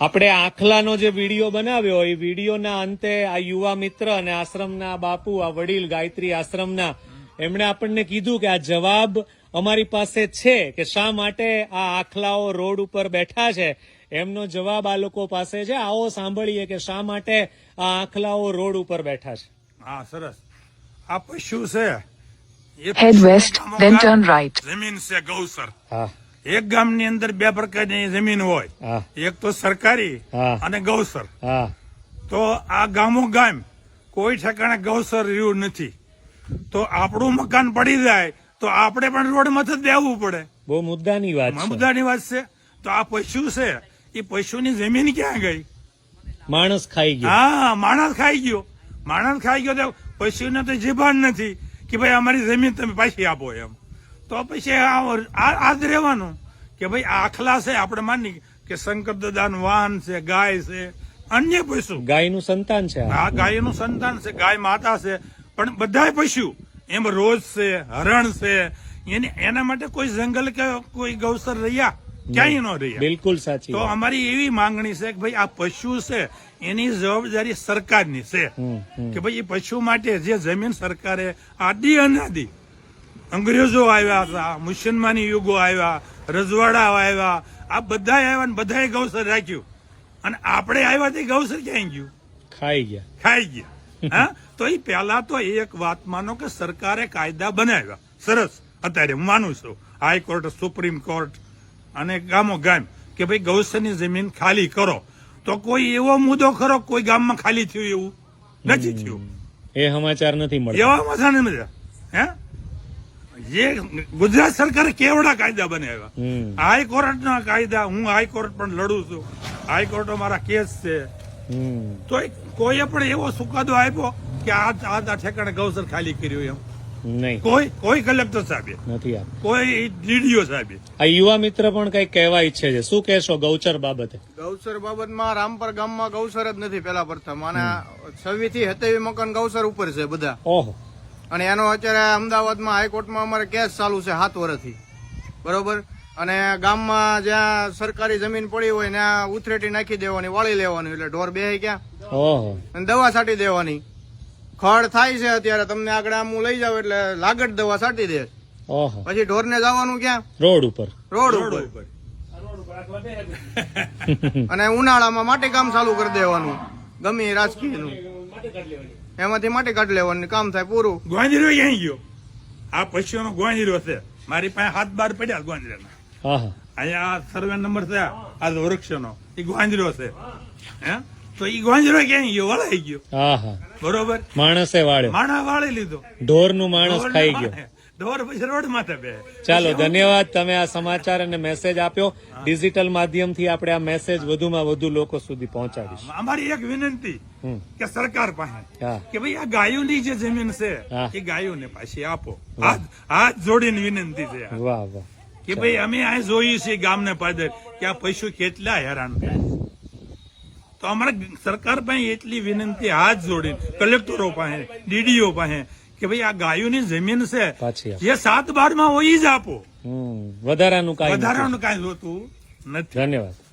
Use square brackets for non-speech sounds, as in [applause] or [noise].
આપણે આખલાનો જે વીડિયો બનાવ્યો એ વિડીયોના અંતે આ યુવા મિત્ર અને આશ્રમના બાપુ આ વડીલ ગાયત્રી આશ્રમના એમણે આપણને કીધું કે આ જવાબ અમારી પાસે છે કે શા માટે આ આખલાઓ રોડ ઉપર બેઠા છે. એમનો જવાબ આ લોકો પાસે છે. આવો સાંભળીએ કે શા માટે આ આખલાઓ રોડ ઉપર બેઠા છે. હા સરસ. આ પશુ છે. એ વેસ્ટ ધેન ટર્ન right. જમીન છે ગૌસર. હા. એક ગામની અંદર બે પ્રકારની જમીન હોય. એક તો સરકારી અને ગૌસર. તો આ ગામો ગામ કોઈ ઠેકાણે ગૌસર રહ્યું નથી. તો આપણું મકાન પડી જાય તો આપણે પણ રોડ માથે દેવું પડે. બહુ મુદ્દાની વાત છે. મુદ્દાની વાત છે. તો આ પશુ છે એ પશુની જમીન ક્યાં ગઈ? માણસ ખાઈ ગયો. હા માણસ ખાઈ ગયો. માણસ ખાઈ ગયો તો પશુને તો જીભાન નથી કે ભાઈ અમારી જમીન તમે પાછી આપો એમ. તો પછી આ જ રહેવાનું કે ભાઈ આખલા છે આપણે માની કે શંકર દાદાનું વાહન છે ગાય છે અન્ય પશુ. ગાયનું સંતાન છે આ. આ ગાયનું સંતાન છે ગાય માતા છે પણ બધા પશુ. એમ રોજ છે હરણ છે એને એના માટે કોઈ જંગલ કે કોઈ ગૌસર રહ્યા? ક્યાંય ન રહ્યા. બિલકુલ સાચી તો અમારી એવી માંગણી છે કે ભાઈ આ પશુ છે એની જવાબદારી સરકારની છે. કે ભાઈ એ પશુ માટે જે જમીન સરકારે આદિ અનાદિ અંગ્રેજો આવ્યા હતા મુસલમાની યુગો આવ્યા રજવાડા આવ્યા આ બધા આવ્યા ને બધાએ ગૌસર રાખ્યું. અને આપણે આવ્યા તે ગૌસર ક્યાં ગયું? ખાઈ ગયા. ખાઈ ગયા. હા? તો એ પહેલા તો એક વાત માનો કે સરકારે કાયદા બનાવ્યા. સરસ. અત્યારે હું માનું છું. હાઈકોર્ટ સુપ્રીમ કોર્ટ અને ગામો ગામ કે ભાઈ ગૌસરની જમીન ખાલી કરો. તો કોઈ એવો મુદ્દો ખરો કોઈ ગામમાં ખાલી થયું એવું? નથી થયું. એ સમાચાર નથી મળ્યો એવા સમાચાર નથી મળ્યા હે? જે ગુજરાત સરકારે કેવડા કાયદા બનાવ્યા. હાઈકોર્ટના કાયદા હું હાઈકોર્ટ પણ લડું છું. હાઈકોર્ટમાં મારા કેસ છે. તો કોઈએ પણ એવો સુકાદો આપ્યો કે આ ઠેકાણે ગૌસર ખાલી કર્યું એમ. નહીં. કોઈ કોઈ કલેક્ટર સાહેબે. નથી કોઈ ડીડીઓ સાહેબે. આ યુવા મિત્ર પણ કઈ કહેવા ઈચ્છે છે. શું કહેશો ગૌચર બાબતે? ગૌસર બાબતમાં રામપર ગામમાં ગૌસર જ નથી પેલા પ્રથમ. અને છવ્વી થી સત્યાવી મકાન ગૌસર ઉપર છે બધા. ઓહો. અને એનો અત્યારે અમદાવાદમાં હાઈકોર્ટમાં અમારે કેસ ચાલુ છે સાત વર્ષથી. બરોબર? અને ગામમાં જ્યાં સરકારી જમીન પડી હોય ત્યાં ઉથરેટી નાખી દેવાની વાળી લેવાની એટલે ઢોર બે ક્યાં? અને દવા છાંટી દેવાની. ખડ થાય છે અત્યારે તમને આગળ આમ હું લઈ જાવ એટલે લાગટ દવા છાંટી દે. ઓહો. પછી ઢોરને જવાનું ક્યાં? રોડ ઉપર. રોડ રોડ ઉપર. [laughs] અને ઉનાળામાં માટી કામ ચાલુ કરી દેવાનું. ગમે રાજકીયનું. એમાંથી માટી કાઢી લેવાનું કામ થાય પૂરું. ગોંજરો અહીં ગયો. આ પશુનો ગોંજરો છે. મારી પાસે હાથ બાર પડ્યા ગોંજરાના. ના અહીંયા આ સર્વે નંબર છે આ વૃક્ષનો. એ ગોંજરો છે. હે? તો એ ગોંજરો ક્યાં ગયો? વળાઈ ગયો. બરોબર? માણસે વાળે માણા વાળી લીધો. ઢોરનું માણસ ખાઈ ગયો. માણે. પછી રોડ માથે બે ચાલો ધન્યવાદ. તમે આ સમાચાર અને મેસેજ આપ્યો. ડિજિટલ માધ્યમથી આપણે આ મેસેજ વધુમાં વધુ લોકો સુધી પહોંચાડીશું. અમારી એક વિનંતી કે સરકાર પાસે કે ભાઈ આ ગાયોની જે જમીન છે એ ગાયોને પાછી આપો. હાથ જોડીને વિનંતી છે. વાહ વાહ. કે ભાઈ અમે આ જોયું છે ગામને પાદર કે આ પૈસો કેટલા હેરાન થાય તો અમારા સરકાર પાસે એટલી વિનંતી હાથ જોડીને કલેક્ટરો પાસે ડીડીઓ પાસે કે ભાઈ આ ગાયોની જમીન છે. એ જે સાત બારમાં હોય જ આપો. વધારાનું કાંઈ વધારાનું કાંઈ જોતું નથી. ધન્યવાદ.